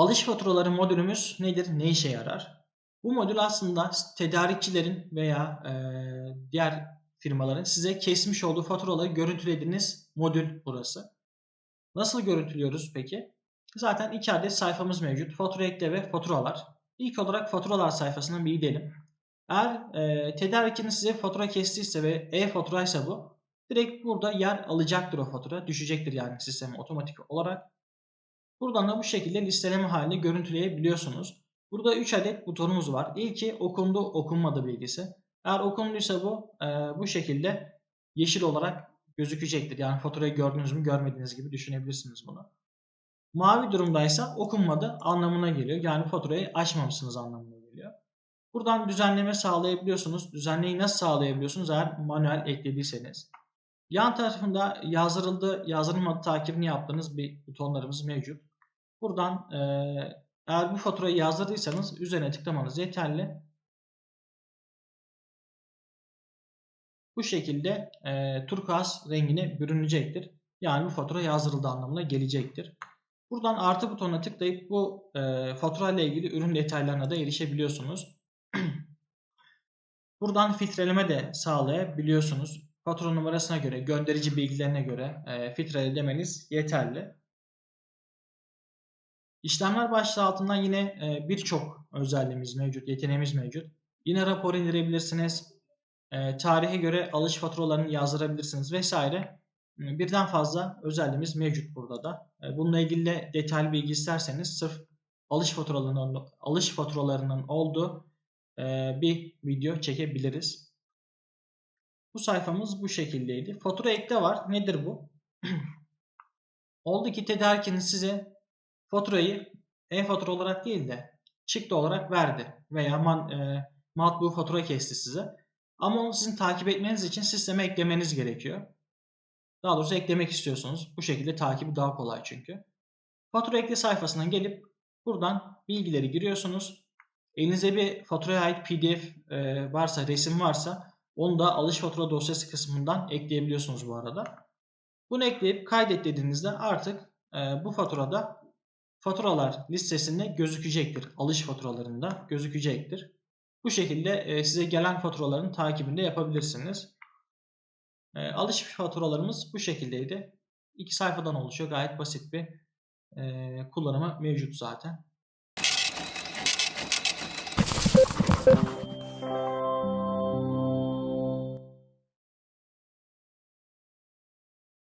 Alış faturaları modülümüz nedir? Ne işe yarar? Bu modül aslında tedarikçilerin veya e, diğer firmaların size kesmiş olduğu faturaları görüntülediğiniz modül burası. Nasıl görüntülüyoruz peki? Zaten iki adet sayfamız mevcut. Fatura ekle ve faturalar. İlk olarak faturalar sayfasına bir gidelim. Eğer e, tedarikçinin size fatura kestiyse ve e-faturaysa bu direkt burada yer alacaktır o fatura. Düşecektir yani sisteme otomatik olarak. Buradan da bu şekilde listeleme halinde görüntüleyebiliyorsunuz. Burada 3 adet butonumuz var. İlki okundu okunmadı bilgisi. Eğer okunduysa bu e, bu şekilde yeşil olarak gözükecektir. Yani faturayı gördünüz mü görmediğiniz gibi düşünebilirsiniz bunu. Mavi durumdaysa okunmadı anlamına geliyor. Yani faturayı açmamışsınız anlamına geliyor. Buradan düzenleme sağlayabiliyorsunuz. Düzenlemeyi nasıl sağlayabiliyorsunuz eğer manuel eklediyseniz. Yan tarafında yazdırıldı, yazdırılmadı takibini yaptığınız bir butonlarımız mevcut. Buradan e, eğer bu faturayı yazdırdıysanız üzerine tıklamanız yeterli. Bu şekilde e, turkuaz rengine bürünecektir. Yani bu fatura yazdırıldı anlamına gelecektir. Buradan artı butonuna tıklayıp bu e, fatura ile ilgili ürün detaylarına da erişebiliyorsunuz. Buradan filtreleme de sağlayabiliyorsunuz. Fatura numarasına göre, gönderici bilgilerine göre e, filtrele demeniz yeterli. İşlemler başlığı altından yine e, birçok özelliğimiz mevcut, yeteneğimiz mevcut. Yine rapor indirebilirsiniz. E, tarihe göre alış faturalarını yazdırabilirsiniz vesaire. E, birden fazla özelliğimiz mevcut burada da. Bununla ilgili de detaylı bilgi isterseniz sırf alış faturalarının alış faturalarının olduğu bir video çekebiliriz. Bu sayfamız bu şekildeydi. Fatura ekle var. Nedir bu? Oldu ki tedarikinin size faturayı e-fatura olarak değil de çıktı olarak verdi veya man, e, matbu fatura kesti size. Ama onu sizin takip etmeniz için sisteme eklemeniz gerekiyor. Daha doğrusu eklemek istiyorsunuz. Bu şekilde takibi daha kolay çünkü. Fatura ekle sayfasına gelip buradan bilgileri giriyorsunuz. Elinizde bir faturaya ait pdf e, varsa, resim varsa onu da alış fatura dosyası kısmından ekleyebiliyorsunuz bu arada. Bunu ekleyip kaydet dediğinizde artık e, bu faturada faturalar listesinde gözükecektir. Alış faturalarında gözükecektir. Bu şekilde e, size gelen faturaların takibinde yapabilirsiniz. E, alış faturalarımız bu şekildeydi. İki sayfadan oluşuyor. Gayet basit bir e, kullanımı mevcut zaten.